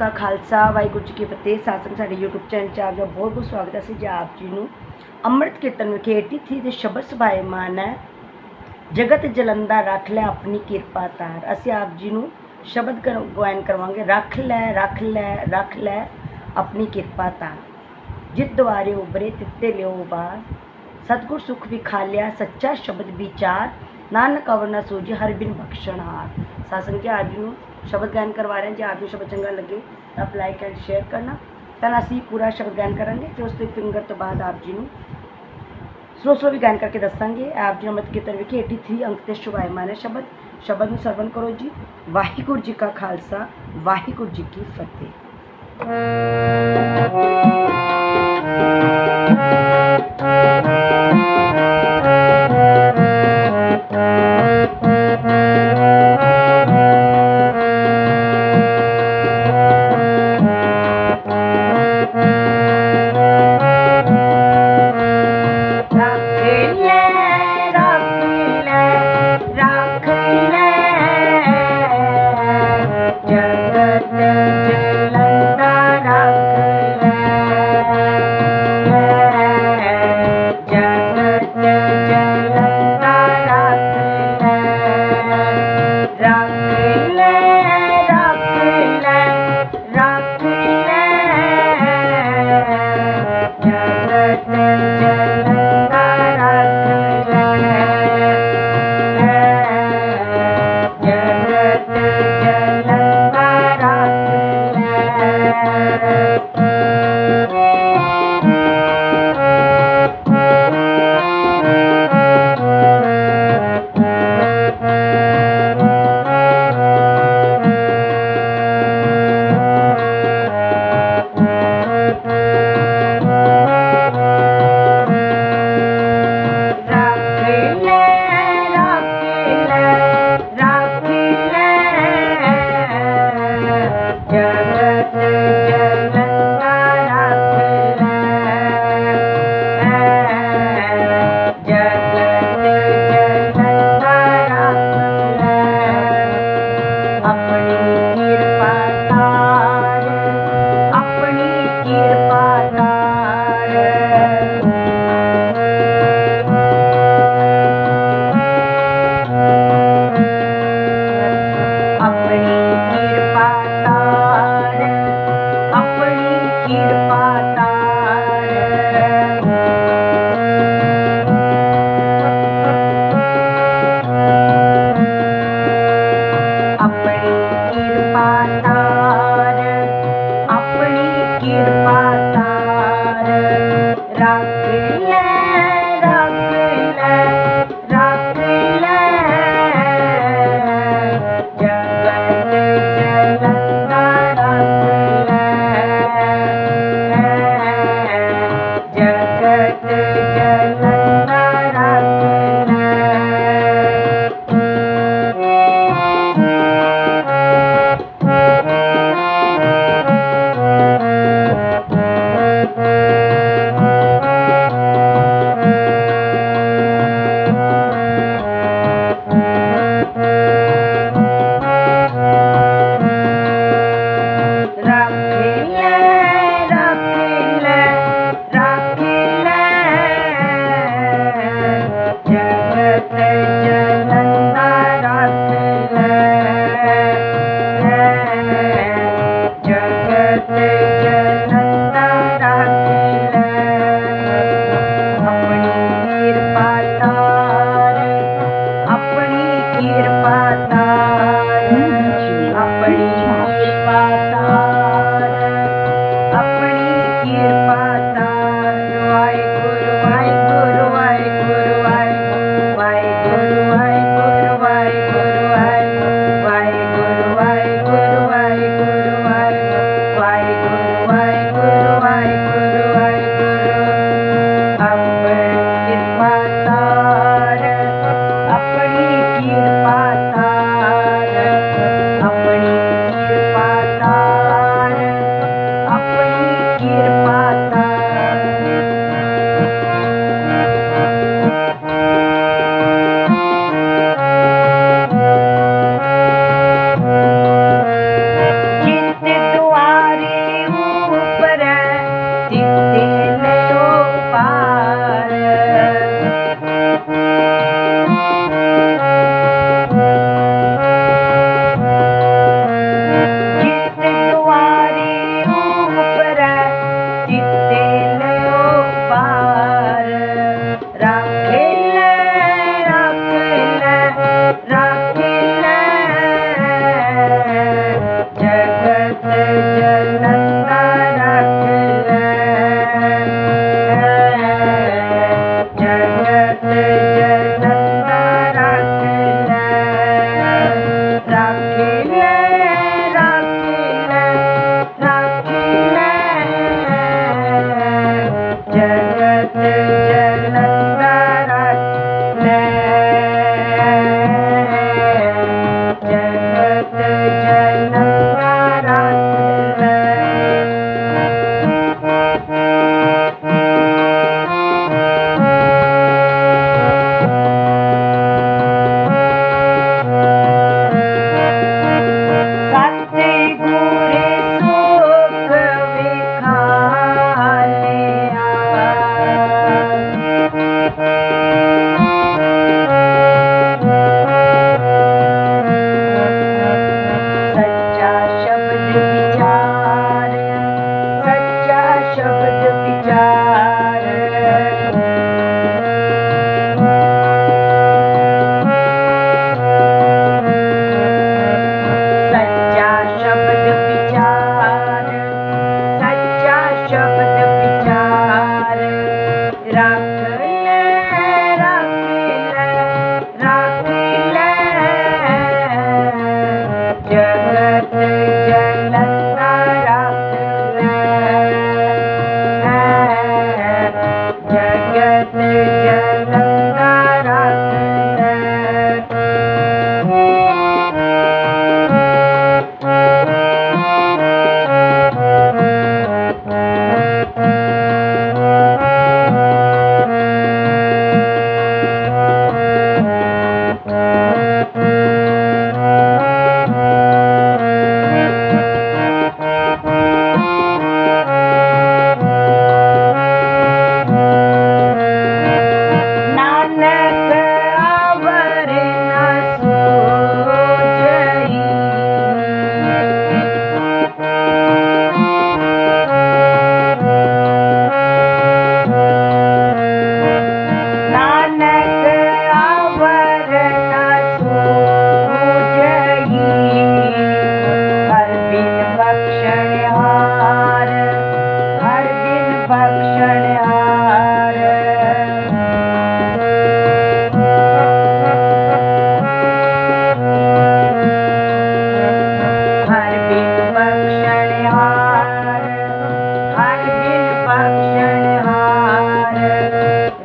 ਕਾ ਖਾਲਸਾ, ਵਾਹਿਗੁਰੂ ਜੀ ਕੀ ਫਤਿਹ। ਸਾਸਨ ਸਾਡੇ YouTube channel 'ਚ ਆਪ ਦਾ ਬਹੁਤ ਬਹੁਤ ਸਵਾਗਤ ਹੈ ਅਸੀਂ ਜੀ ਆਪ ਜੀ ਨੂੰ। ਅੰਮ੍ਰਿਤ ਕੀਰਤਨ ਵਿਖੇ 83 ਦੇ ਸ਼ਬਦ ਸਭਾਏ ਮਾਨ ਹੈ। ਜਗਤ ਜਲੰਦਾ ਰੱਖ ਲੈ ਆਪਣੀ ਕਿਰਪਾ ਤਾਰ। ਅਸੀਂ ਆਪ ਜੀ ਨੂੰ ਸ਼ਬਦ ਕਰ- ਗਾਇਨ ਕਰਵਾਵਾਂਗੇ ਰੱਖ ਲੈ ਰੱਖ ਲੈ ਰੱਖ ਲੈ ਆਪਣੀ ਕਿਰਪਾ ਤਾਰ। ਜਿਤ ਦੁਆਰੇ ਉਬਰੇ ਤਿੱਤੇ ਲਿਓ ਬਾਰ ਸਤਿਗੁਰ ਸੁਖ ਵਿਖਾਲਿਆ, ਸੱਚਾ ਸ਼ਬਦ ਵਿਚਾਰ। ਨਾਨਕ ਅਵਰ ਨਾ ਸੂਝੀ, ਹਰ ਬਿਨ ਬਖਸ਼ਣ ਹਾਰ। ਸਾਸਨ ਜੀ ਆਪ ਜੀ ਨੂੰ शब्द गायन करवा रहे हैं जो आपको शब्द चंगा लगे, आप लाइक एंड शेयर करना। पहले असी पूरा शब्द गायन करेंगे, फिर उसके फिंगर तो बाद आप जी स्लो स्लो भी गायन करके दसांगे आप जी अमृत कीर्तन विखे एटी थ्री अंक से शुभायमान शब्द। शब्द में सरवण करो जी। वाहिगुरु जी का खालसा, वाहिगुरु जी की फतेह।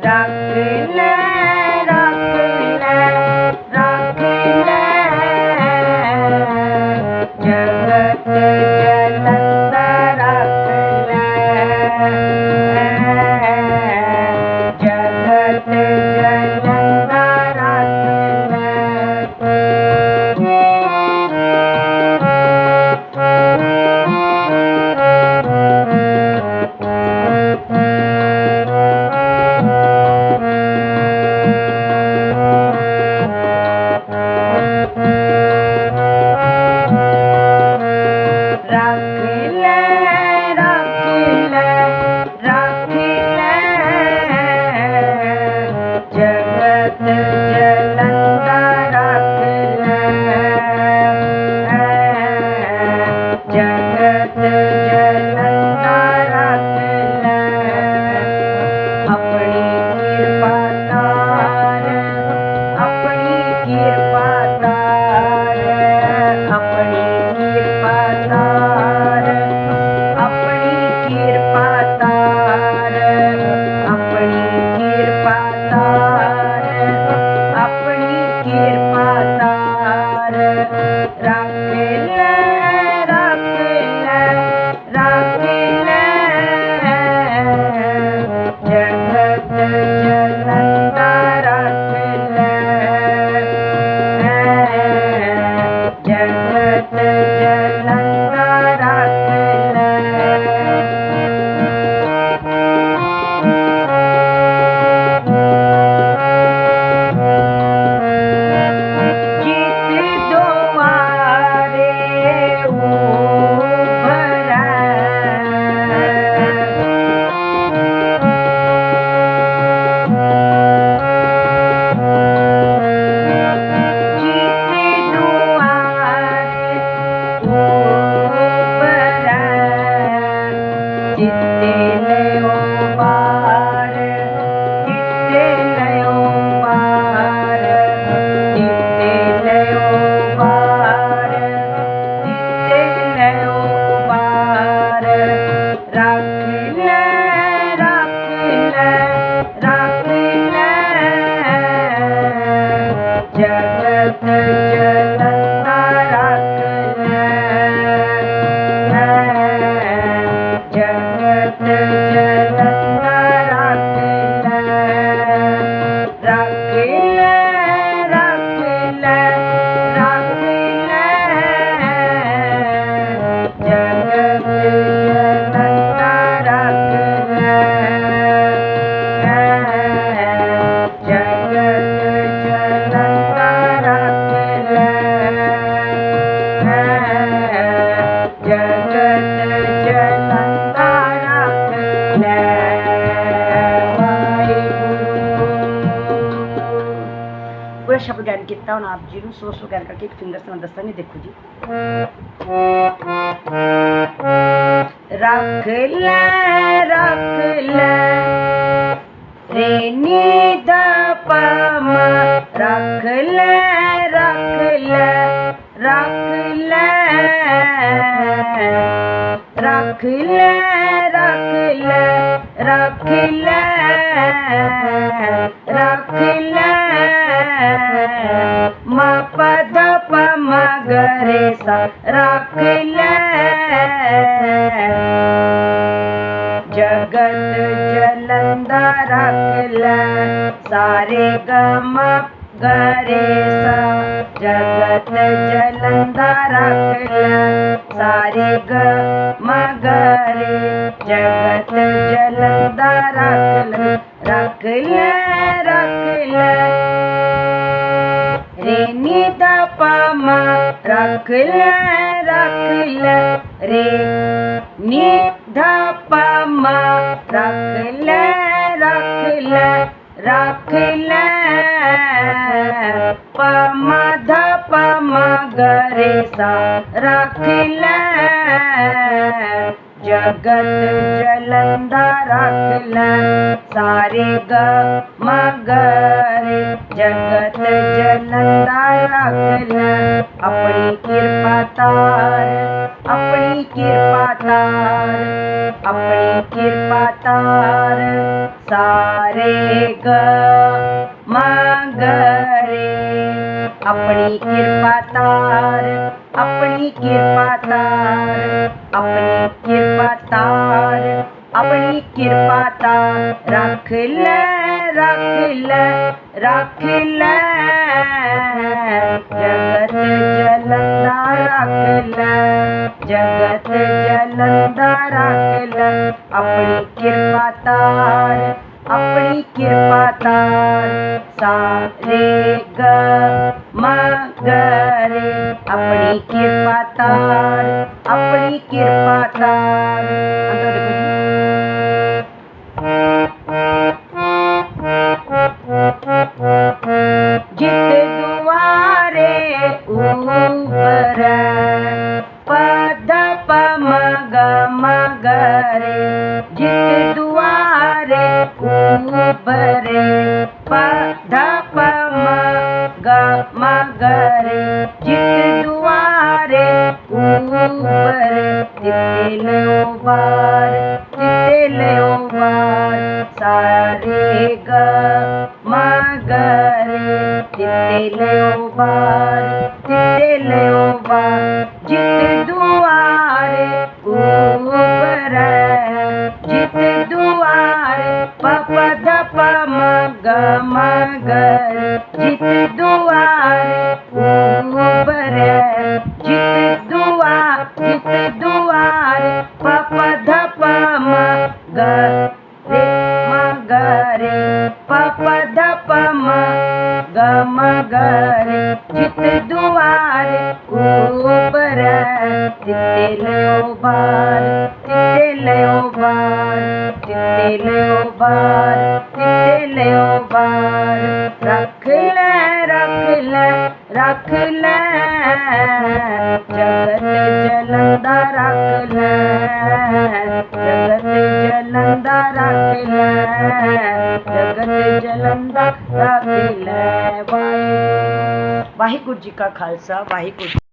Doctrine. आप जी सौ सौ गैर करके एक फिंगर से दस्ता नहीं देखो जी। रख ले रख ले। रे नी रख ले रख ले, रख ਰੱਖ ਲੈ ਰੱਖ ਲੈ ਮ ਪਦ ਸਾ ਰੱਖ ਲੈ ਜਗਤ ਜਲੰਧਰ ਰੱਖ ਲੈ ਸਾਰੇ ਗਮ गरे सा जगत जलंदा राखल सारे ग मगरे जगत जलंदा राखल राखल राखल रेनी दपामा राखल राखल रे नी धपामा राखल राखल रख ले पम ध सा रख ले। जगत जलंधा रख ले। सारे ग मगर जगत जलंधा रख ले। अपनी कृपा तार, अपनी कृपा तार, अपनी कृपा तार सा रे ग म ग रे अपनी कृपा तार, अपनी कृपा तार, अपनी कृपा तार, अपनी कृपा तार। रख ले रख ले रख ले। जगत जलंदा रख ले, जगत जलंदा रख ले। अपनी कृपा तार अपनी कृपा तार सा रे ग म ग रे। अपनी कृपा तार अपनी कृपा तार जित दुआरे ऊपर पद पमग मग रे। जित Thank you. जिते रख ले रख ले, रख जगत चलंदा रख ले, जगत चलंदा रख ले, जगत चलंदा रख ले, वाहिगुरु जी का खालसा, वाहिगुरु